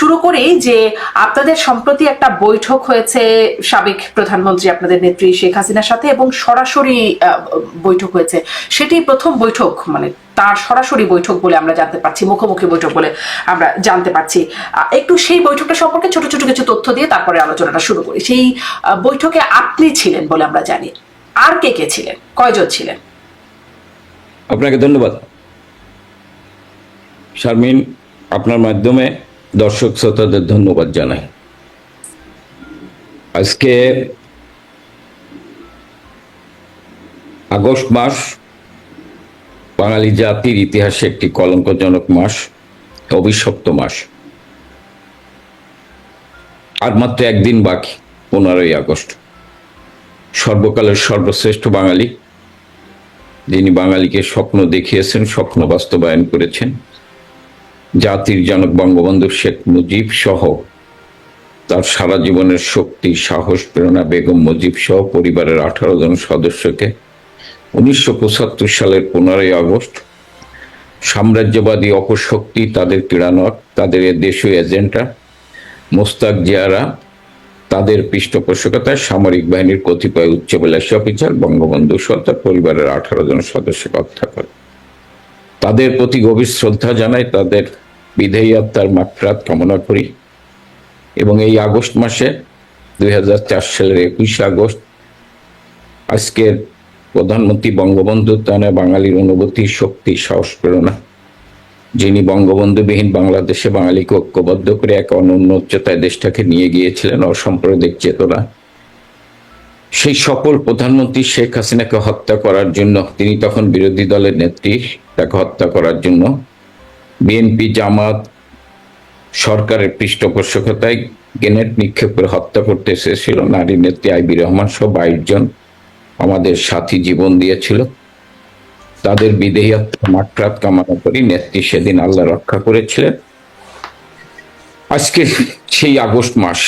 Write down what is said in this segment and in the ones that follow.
শুরু করি যে আপনাদের সম্প্রতি একটা বৈঠক হয়েছে সাবেক প্রধানমন্ত্রী আপনাদের নেত্রী শেখ হাসিনার সাথে এবং সরাসরি বৈঠক হয়েছে। সেটি প্রথম বৈঠক মানে তার সরাসরি বৈঠক বলে আমরা জানতে পারছি, মুখোমুখি বৈঠক বলে আমরা জানতে পারছি। একটু সেই বৈঠকটা সম্পর্কে ছোট ছোট কিছু তথ্য দিয়ে তারপরে আলোচনাটা শুরু করি। সেই বৈঠকে আপনি ছিলেন বলে আমরা জানি। আর কে কে ছিলেন? কয়জন ছিলেন? আপনাকে ধন্যবাদ। শারমিন, আপনার মাধ্যমে দর্শক শ্রোতাদের ধন্যবাদ জানাই। আজকে আগস্ট মাস, বাঙালি জাতির ইতিহাসে একটি কলঙ্কজনক মাস, অভিশপ্ত মাস। আর মাত্র একদিন বাকি, পনেরোই আগস্ট। সর্বকালের সর্বশ্রেষ্ঠ বাঙালি, যিনি বাঙালিকে স্বপ্ন দেখিয়েছেন, স্বপ্ন বাস্তবায়ন করেছেন জাতির জনক বঙ্গবন্ধু শেখ মুজিব সহ তার সারা জীবনের শক্তি, সাহস, প্রেরণা, বেগম মুজিব সহ পরিবারের আঠারো জন সদস্যকে উনিশশো পঁচাত্তর সালের পনেরোই আগস্ট সাম্রাজ্যবাদী অপশক্তি, তাদের ক্রীড়ানক তাদের দেশীয় এজেন্টরা মোস্তাক জিয়ারা, তাদের পৃষ্ঠপোষকতায় সামরিক বাহিনীর কতিপয় উচ্চবিলাসী অফিসার, বঙ্গবন্ধু সহ তার পরিবারের আঠারো জন সদস্যকে হত্যা করে। তাদের প্রতি গভীর শ্রদ্ধা জানাই তাদের বিধেয়ী আত্মার মাত্রাত কামনা করি। এবং এই আগস্ট মাসে, দুই সালের একুশে আগস্ট, আজকের প্রধানমন্ত্রী বঙ্গবন্ধু তানে বাঙালির অনুভূতি, শক্তি, সাহস, প্রেরণা, যিনি বঙ্গবন্ধুবিহীন বাংলাদেশে বাঙালিকে ঐক্যবদ্ধ করে এক অনন্য উচ্চতায় দেশটাকে নিয়ে গিয়েছিলেন অসাম্প্রদায়িক চেতনা। সেই সকল প্রধানমন্ত্রী শেখ হাসিনাকে হত্যা করার জন্য তিনি তখন বিরোধী দলের নেত্রী তাকে হত্যা করার জন্য। বিএনপি, জামাত সরকারের পৃষ্ঠপোষকতায় গ্রেনেড নিক্ষেপ করে হত্যা করতে এসেছিল। নারী নেত্রী আইবি রহমান সহ বাইশ জন আমাদের সাথী জীবন দিয়েছিল। তাদের বিদেহী মাত্রাত কামনা করি। নেত্রী সেদিন আল্লাহ রক্ষা করেছিলেন। আজকে সেই আগস্ট মাস।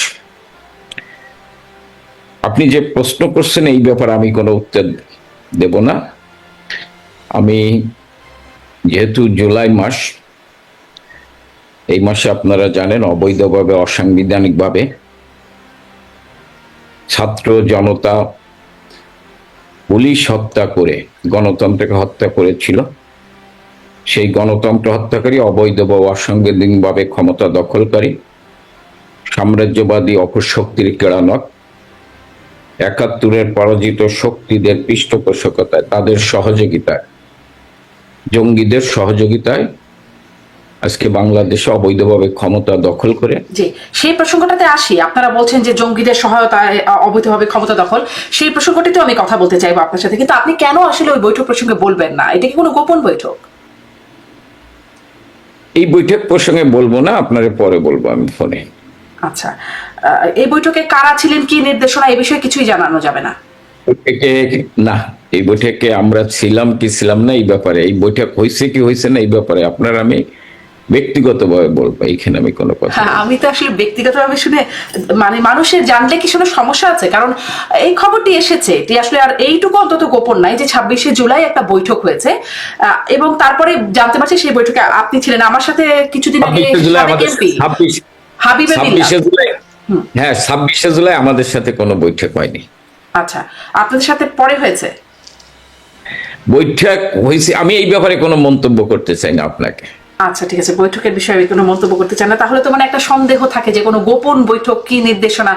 আপনি যে প্রশ্ন করছেন, এই ব্যাপারে আমি কোনো উত্তর দেব না। আমি যেহেতু জুলাই মাস, এই মাসে আপনারা জানেন অবৈধভাবে, অসাংবিধানিকভাবে ছাত্র জনতা পুলিশ হত্যা করে, গণতন্ত্রকে হত্যা করেছিল। সেই গণতন্ত্র হত্যাকারী অবৈধ বা অসাংবিধানিকভাবে ক্ষমতা দখলকারী, সাম্রাজ্যবাদী অপশক্তির কেড়ানক, একাত্তরের পরাজিত শক্তিদের পৃষ্ঠপোষকতায় তাদের সহযোগিতায় জঙ্গিদের সহযোগিতায় আজকে বাংলাদেশে অবৈধভাবে ক্ষমতা দখল করে। জি সেই প্রসঙ্গটাতে আসি। আপনারা বলছেন যে জঙ্গিদের সহায়তায় অবৈধভাবে ক্ষমতা দখল। সেই প্রসঙ্গটিতেও আমি কথা বলতে চাইব আপনার সাথে। কিন্তু আপনি কেন আসলে ওই বৈঠক প্রসঙ্গে বলবেন না? এটা কি কোনো গোপন বৈঠক? এই বৈঠক প্রসঙ্গে বলব না আপনারে পরে বলব আমি ফোনে। আচ্ছা। এই বৈঠকে কারা ছিলেন কি নির্দেশনা এই বিষয়ে কিছুই জানানো যাবে না। বৈঠকে না এই বৈঠকে আমরা ছিলাম কি ছিলাম না এই ব্যাপারে এই বৈঠক হয়েছে কি হয়েছে না এই ব্যাপারে আপনার আমি ব্যক্তিগতভাবে বলব এইখানে আমি কোনো কথা হ্যাঁ আমি তো আসলে ব্যক্তিগতভাবে শুনে মানে মানুষের জানলে কি কোনো সমস্যা আছে? কারণ এই খবরটি এসেছে এটি আসলে আর এইটুকু অন্তত গোপন নাই যে ছাব্বিশে জুলাই একটা বৈঠক হয়েছে। এবং তারপরে জানতে পারছি সেই বৈঠকে আপনি ছিলেন। আমার সাথে কিছুদিন আগে হাবিবে হ্যাঁ ছাব্বিশে জুলাই আমাদের সাথে কোনো বৈঠক হয়নি। আচ্ছা আপনাদের সাথে পরে হয়েছে? বৈঠক হয়েছে। আমি এই ব্যাপারে কোনো মন্তব্য করতে চাই না আপনাকে। আচ্ছা ঠিক আছে। বৈঠকের বিষয়ে আমি কোনো মন্তব্য করতে চান না। তাহলে তো মানে একটা সন্দেহ থাকে যে কোনো গোপন বৈঠক কি নির্দেশনা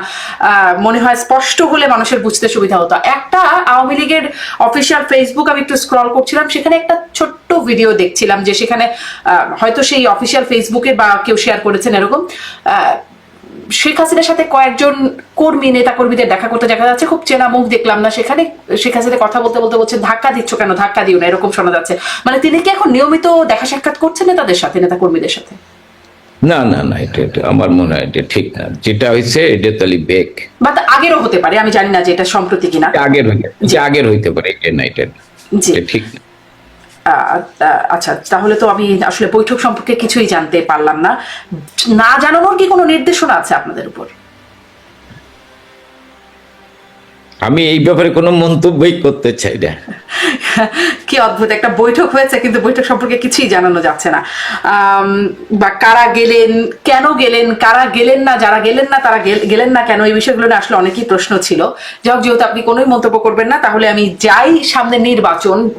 মনে হয় স্পষ্ট হলে মানুষের বুঝতে সুবিধা হতো। একটা আওয়ামী লীগের অফিসিয়াল ফেসবুক আমি একটু স্ক্রল করছিলাম সেখানে একটা ছোট্ট ভিডিও দেখছিলাম যে সেখানে আহ, হয়তো সেই অফিসিয়াল ফেসবুকে বা কেউ শেয়ার করেছেন এরকম। শেখ হাসিনার সাথে কয়েকজন কর্মী নেতা কর্মীদের দেখা করতে দেখা যাচ্ছে। খুব চেনা মুখ দেখলাম না সেখানে। শেখ হাসিনা কথা বলতে বলতে বলছেন ধাক্কা দিচ্ছ কেন? ধাক্কা দিও না। এরকম শোনা যাচ্ছে। মানে তিনি কি এখন নিয়মিত দেখা সাক্ষাৎ করছেন নেতাদের সাথে নেতা কর্মীদের সাথে? না না না এটা এটা আমার মনে হয় এটা ঠিক না। যেটা হয়েছে এটা তাহলে বেক বা আগেরও হতে পারে আমি জানি না যে এটা সম্প্রতি কিনা। আগের যে আগের হইতে পারে এটা না এটা জি। ঠিক না। আচ্ছা তাহলে তো আমি আসলে বৈঠক সম্পর্কে কিছুই জানতে পারলাম না। না জানানোর কি কোনো নির্দেশনা আছে আপনাদের উপর? আমি এই ব্যাপারে কোনো মন্তব্যই করতে চাই না। কি অদ্ভুত, একটা বৈঠক হয়েছে, কিন্তু বৈঠক সম্পর্কে কিছুই জানানো যাচ্ছে না। বা কারা গেলেন, কেন গেলেন, কারা গেলেন না, যারা গেলেন না, তারা গেল- গেলেন না কেন, এই বিষয়গুলো নিয়ে আসলে অনেকই প্রশ্ন ছিল। যাই যেহেতু আপনি কোনোই মন্তব্য করবেন না, তাহলে আমি যাই সামনে নির্বাচন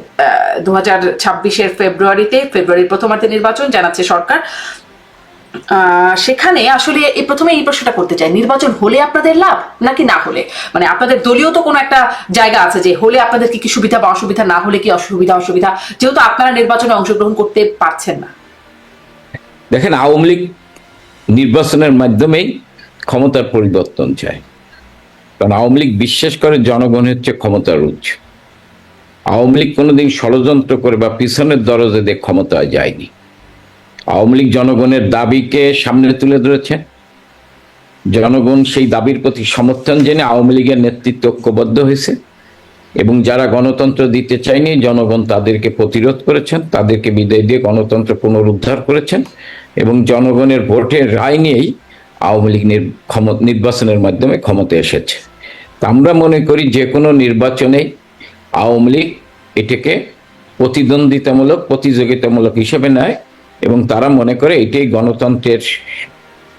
দু হাজার ছাব্বিশের ফেব্রুয়ারিতে, ফেব্রুয়ারির প্রথমার্ধে নির্বাচন জানাচ্ছে সরকার। সেখানে আসলে এই প্রথমে এই প্রশ্নটা করতে চাই, নির্বাচন হলে আপনাদের লাভ নাকি না হলে? মানে আপনাদের দলীয় তো কোনো একটা জায়গা আছে যে হলে আপনাদের কি কি সুবিধা বা অসুবিধা, না হলে কি অসুবিধা অসুবিধা? যেহেতু আপনারা নির্বাচনে অংশগ্রহণ করতে পারছেন না। দেখেন, আওয়ামী লীগ নির্বাচনের মাধ্যমেই ক্ষমতার পরিবর্তন চায়। কারণ আওয়ামী লীগ বিশ্বাস করে জনগণ হচ্ছে ক্ষমতার উৎস। আওয়ামী লীগ কোনোদিন ষড়যন্ত্র করে বা পিছনের দরজা দিয়ে ক্ষমতায় যায়নি। আওয়ামী লীগ জনগণের দাবিকে সামনে তুলে ধরেছে। জনগণ সেই দাবির প্রতি সমর্থন জেনে আওয়ামী লীগের নেতৃত্ব ঐক্যবদ্ধ হয়েছে এবং যারা গণতন্ত্র দিতে চায়নি, জনগণ তাদেরকে প্রতিরোধ করেছেন, তাদেরকে বিদায় দিয়ে গণতন্ত্র পুনরুদ্ধার করেছেন এবং জনগণের ভোটের রায় নিয়েই আওয়ামী লীগ নির- নির্বাচনের মাধ্যমে ক্ষমতায় এসেছে। আমরা মনে করি যে কোনো নির্বাচনে আওয়ামী লীগ এটাকে প্রতিদ্বন্দ্বিতামূলক, প্রতিযোগিতামূলক হিসেবে নেয়। এবং তারা মনে করে এটাই গণতন্ত্রের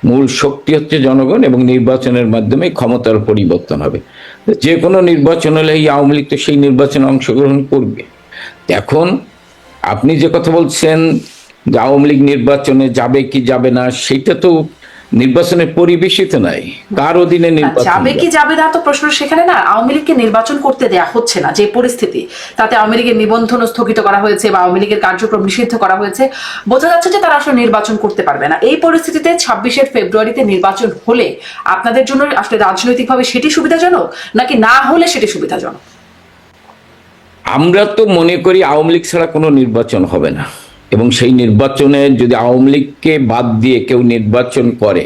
মূল শক্তি হচ্ছে জনগণ এবং নির্বাচনের মাধ্যমে ক্ষমতার পরিবর্তন হবে। যে কোনো নির্বাচন হলে এই আওয়ামী লীগ তো সেই নির্বাচনে অংশগ্রহণ করবে। এখন আপনি যে কথা বলছেন যে আওয়ামী লীগ নির্বাচনে যাবে কি যাবে না সেটা তো নির্বাচনের পরিবেশিত নাই। কার অধীনে নির্বাচন যাবে কি যাবে না তো প্রশ্ন সেখানে না আওয়ামী লীগকে নির্বাচন করতে দেয়া হচ্ছে না যে পরিস্থিতি। তাতে আওয়ামী লীগের নিবন্ধন স্থগিত করা হয়েছে বা আওয়ামী লীগের কার্যক্রম নিষিদ্ধ করা হয়েছে। বোঝা যাচ্ছে যে তারা আসলে নির্বাচন করতে পারবে না। এই পরিস্থিতিতে ছাব্বিশের ফেব্রুয়ারিতে নির্বাচন হলে আপনাদের জন্য আসলে রাজনৈতিকভাবে সেটি সুবিধাজনক নাকি না হলে সেটি সুবিধাজনক? আমরা তো মনে করি আওয়ামী লীগ ছাড়া কোনো নির্বাচন হবে না। এবং সেই নির্বাচনে যদি আওয়ামী লীগকে বাদ দিয়ে কেউ নির্বাচন করে,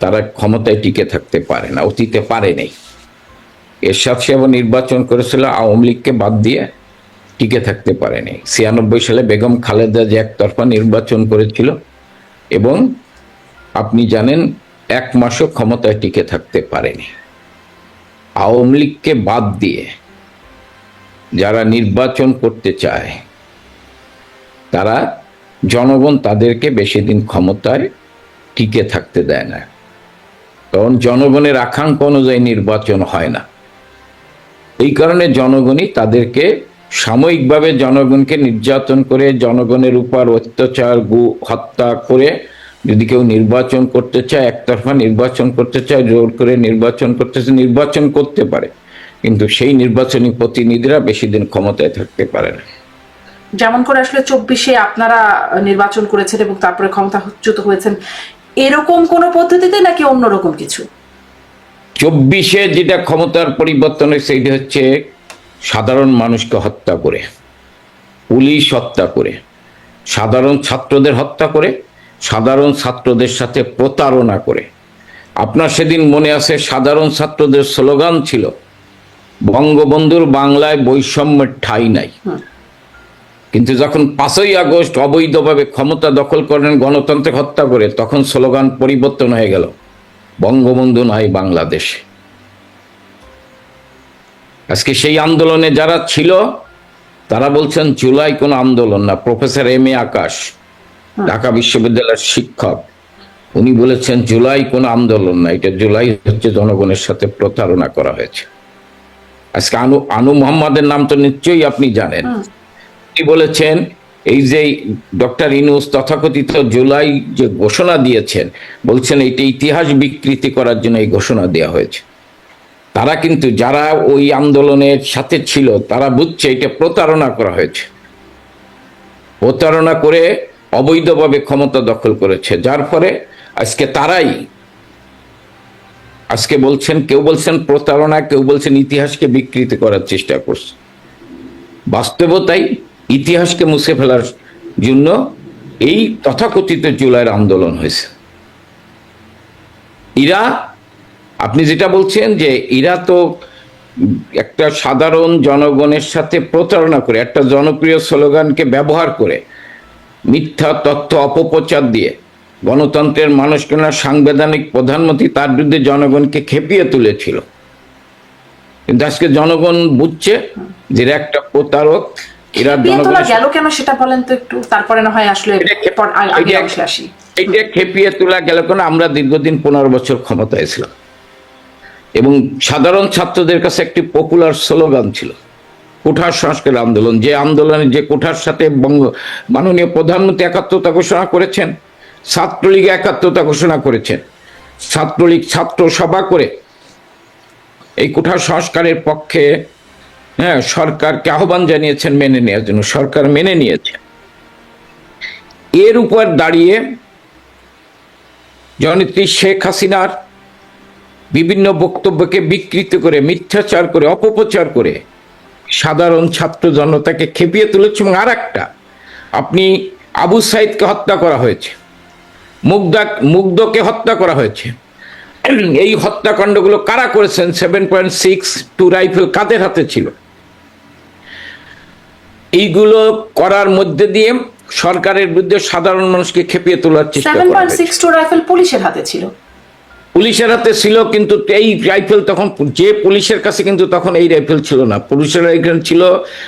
তারা ক্ষমতায় টিকে থাকতে পারে না, অতীতে পারে নেই। এরশাদ সাহেব নির্বাচন করেছিল, আওয়ামী লীগকে বাদ দিয়ে টিকে থাকতে পারেনি ছিয়ানব্বই সালে বেগম খালেদা যে একতরফা নির্বাচন করেছিল, এবং আপনি জানেন, এক মাসও ক্ষমতায় টিকে থাকতে পারেনি। আওয়ামী লীগকে বাদ দিয়ে যারা নির্বাচন করতে চায় তারা জনগণ তাদেরকে বেশি দিন ক্ষমতায় টিকে থাকতে দেয় না। কারণ জনগণের আকাঙ্ক্ষা অনুযায়ী নির্বাচন হয় না। এই কারণে জনগণই তাদেরকে সাময়িকভাবে জনগণকে নির্যাতন করে, জনগণের উপর অত্যাচার, গু, হত্যা করে যদি কেউ নির্বাচন করতে চায়, একতরফা নির্বাচন করতে চায়, জোর করে নির্বাচন করতে চায়, নির্বাচন করতে পারে। কিন্তু সেই নির্বাচনী প্রতিনিধিরা বেশি দিন ক্ষমতায় থাকতে পারে না। যেমন করে আসলে চব্বিশে আপনারা নির্বাচন করেছেন এবং তারপরে ক্ষমতাচ্যুত হয়েছেন এরকম কোন পদ্ধতিতে নাকি অন্যরকম কিছু? চব্বিশে যেটা ক্ষমতার পরিবর্তন হয়েছে সেটা হচ্ছে সাধারণ মানুষকে হত্যা করে পুলিশ হত্যা করে সাধারণ ছাত্রদের হত্যা করে সাধারণ ছাত্রদের সাথে প্রতারণা করে। আপনার সেদিন মনে আছে সাধারণ ছাত্রদের স্লোগান ছিল বঙ্গবন্ধুর বাংলায় বৈষম্যের ঠাঁই নাই। কিন্তু যখন পাঁচই আগস্ট অবৈধভাবে ক্ষমতা দখল করেন গণতন্ত্রে হত্যা করে তখন স্লোগান পরিবর্তন হয়ে গেল বঙ্গবন্ধু নাই বাংলাদেশে। আজকে সেই আন্দোলনে যারা ছিল তারা বলছেন জুলাই কোনো আন্দোলন না। Professor M A Akash Dhaka বিশ্ববিদ্যালয়ের শিক্ষক উনি বলেছেন জুলাই কোনো আন্দোলন না। এটা জুলাই হচ্ছে জনগণের সাথে প্রতারণা করা হয়েছে। আজকে আনু আনু মোহাম্মদের নাম তো নিশ্চয়ই আপনি জানেন। তিনি বলেছেন, এই যে ডক্টর ইনুস তথাকথিত জুলাই যে ঘোষণা দিয়েছেন, বলছেন এটা ইতিহাস বিকৃতি করার জন্য এই ঘোষণা দেওয়া হয়েছে। তারা কিন্তু যারা ওই আন্দোলনের সাথে ছিল, তারা বুঝছে এটা প্রতারণা করা হয়েছে। প্রতারণা করে অবৈধভাবে ক্ষমতা দখল করেছে। যার ফলে আজকে তারাই, আজকে বলছেন, কেউ বলছেন প্রতারণা, কেউ বলছেন ইতিহাসকে বিকৃতি করার চেষ্টা করছে। বাস্তবতাই ইতিহাসকে মুছে ফেলার জন্য এই তথাকথিত জুলাইয়ের আন্দোলন হয়েছে। ইরা, আপনি যেটা বলছেন যে ইরা তো একটা সাধারণ জনগণের সাথে প্রতারণা করে, একটা জনপ্রিয় স্লোগানকে ব্যবহার করে, মিথ্যা তথ্য অপপ্রচার দিয়ে গণতন্ত্রের মানুষকে না সাংবিধানিক প্রধানমন্ত্রী তার বিরুদ্ধে জনগণকে খেপিয়ে তুলেছিল। কিন্তু আজকে জনগণ বুঝছে যে একটা প্রতারক এরা জনগণের গেল কেন সেটা বলেন তো একটু তারপরে না হয় আসলে এটা- এটা- আসি। এইটা খেপিয়ে তোলা গেল কেন? আমরা দীর্ঘদিন পনেরো বছর ক্ষমতায় ছিলাম। এবং সাধারণ ছাত্রদের কাছে একটি পপুলার স্লোগান ছিল কোঠার সংস্কার আন্দোলন। যে আন্দোলনে যে কোঠার সাথে বঙ্গ মাননীয় প্রধানমন্ত্রী একাত্মতা ঘোষণা করেছেন ছাত্রলীগ একাত্মতা ঘোষণা করেছেন ছাত্রলীগ ছাত্র সভা করে এই কোঠার সংস্কারের পক্ষে হ্যাঁ সরকারকে আহ্বান জানিয়েছেন, মেনে নেওয়ার জন্য। সরকার মেনে নিয়েছে। এর উপর দাঁড়িয়ে জননেত্রী শেখ হাসিনার বিভিন্ন বক্তব্যকে বিকৃত করে, মিথ্যাচার করে, অপপ্রচার করে সাধারণ ছাত্র জনতাকে খেপিয়ে তুলেছে এবং আর একটা আপনি আবু সাইদকে হত্যা করা হয়েছে মুগ্ধা মুগ্ধকে হত্যা করা হয়েছে। এই হত্যাকাণ্ডগুলো কারা করেছেন? Seven point six two rifle কাদের হাতে ছিল? এইগুলো করার মধ্যে দিয়ে সরকারের বিরুদ্ধে সাধারণ মানুষকে খেপিয়ে তোলার চেষ্টা করা রাইফেল পুলিশের হাতে ছিল। পুলিশের হাতে ছিল কিন্তু এই রাইফেল তখন যে পুলিশের কাছে কিন্তু তখন এই রাইফেল ছিল না। পুলিশের রাইফেল ছিল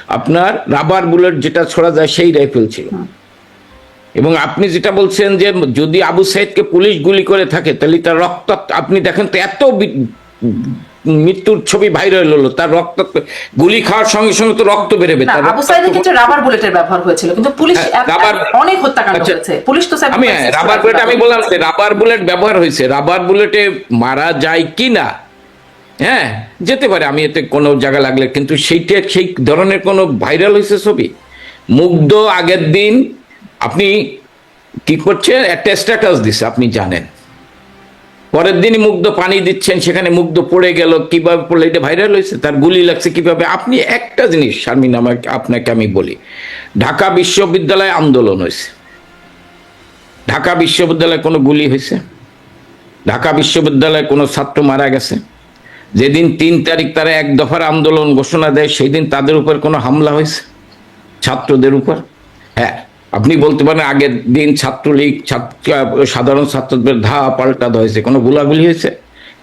আপনার রাবার বুলেট যেটা ছোড়া যায় সেই রাইফেল ছিল। এবং আপনি যেটা বলছেন যে যদি আবু সাইদকে পুলিশ গুলি করে থাকে তাহলে তার রক্ত আপনি দেখেন তো এত মৃত্যুর ছবি ভাইরাল হলো তার রক্ত গুলি খাওয়ার সঙ্গে সঙ্গে তো রক্ত বেরোবে না তার আবু সাইদের ক্ষেত্রে রাবার বুলেটের ব্যবহার হয়েছিল কিন্তু পুলিশ হ্যাঁ, রাবার- অনেক হত্যাকাণ্ড আচ্ছা, হয়েছে পুলিশ তো আমি রাবার বুলেট আমি বললাম যে রাবার বুলেট ব্যবহার হয়েছে রাবার বুলেটে মারা যায় কি না হ্যাঁ যেতে পারে আমি এতে কোনো জায়গা লাগলে কিন্তু সেইটা সেই ধরনের কোনো ভাইরাল হয়েছে ছবি? মুগ্ধ আগের দিন আপনি কি করছেন? একটা স্ট্যাটাস দিছে আপনি জানেন। পরের দিনই মুগ্ধ পানি দিচ্ছেন, সেখানে মুগ্ধ পড়ে গেল। কীভাবে পড়লে এটা ভাইরাল হয়েছে? তার গুলি লাগছে কীভাবে? আপনি একটা জিনিস, শারমিন, আমাকে, আপনাকে আমি বলি। ঢাকা বিশ্ববিদ্যালয়ে আন্দোলন হয়েছে। ঢাকা বিশ্ববিদ্যালয়ে কোনো গুলি হয়েছে? ঢাকা বিশ্ববিদ্যালয়ে কোনো ছাত্র মারা গেছে? যেদিন তিন তারিখ তারা এক দফার আন্দোলন ঘোষণা দেয় সেই দিন তাদের উপর কোনো হামলা হয়েছে? ছাত্রদের উপর? হ্যাঁ। আপনি বলতে পারেন আগের দিন ছাত্রলীগ, ছাত্র, সাধারণ ছাত্রদের ধা পাল্টা হয়েছে কোনো গোলাগুলি হয়েছে?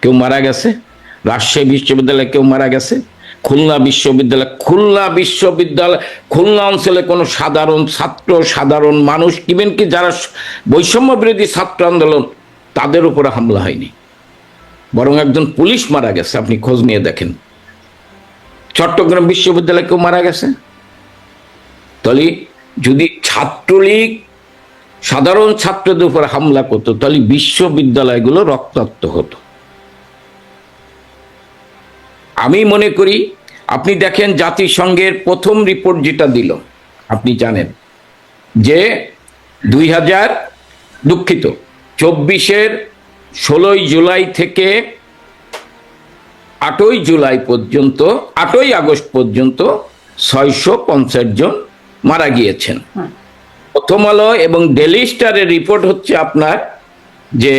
কেউ মারা গেছে? রাজশাহী বিশ্ববিদ্যালয়ে কেউ মারা গেছে? খুলনা বিশ্ববিদ্যালয় খুলনা বিশ্ববিদ্যালয়, খুলনা অঞ্চলে কোনো সাধারণ ছাত্র, সাধারণ মানুষ ইভেন কি যারা বৈষম্য বিরোধী ছাত্র আন্দোলন, তাদের উপরে হামলা হয়নি। বরং একজন পুলিশ মারা গেছে, আপনি খোঁজ নিয়ে দেখেন। চট্টগ্রাম বিশ্ববিদ্যালয়ে কেউ মারা গেছে? তাহলে যদি ছাত্রলীগ, সাধারণ ছাত্রদের উপর হামলা করতো, তাহলে বিশ্ববিদ্যালয়গুলো রক্তাক্ত হতো। আমি মনে করি, আপনি দেখেন জাতিসংঘের প্রথম রিপোর্ট যেটা দিল, আপনি জানেন, যে দুই হাজার দুঃখিত, চব্বিশের ষোলোই জুলাই থেকে আটই জুলাই পর্যন্ত, আটই আগস্ট পর্যন্ত ছয়শো পঞ্চাশ জন মারা গিয়েছেন। প্রথম আলো এবং ডেলি স্টারের রিপোর্ট হচ্ছে আপনার যে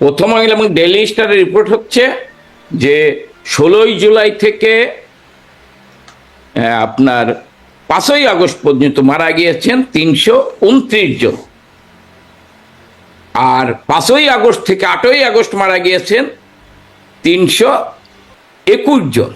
প্রথম আলো এবং ডেলি স্টারের রিপোর্ট হচ্ছে যে ষোলোই জুলাই থেকে আপনার পাঁচই আগস্ট পর্যন্ত মারা গিয়েছেন তিনশো উনত্রিশ জন। আর পাঁচই আগস্ট থেকে আটই আগস্ট মারা গিয়েছেন তিনশো একুশ জন।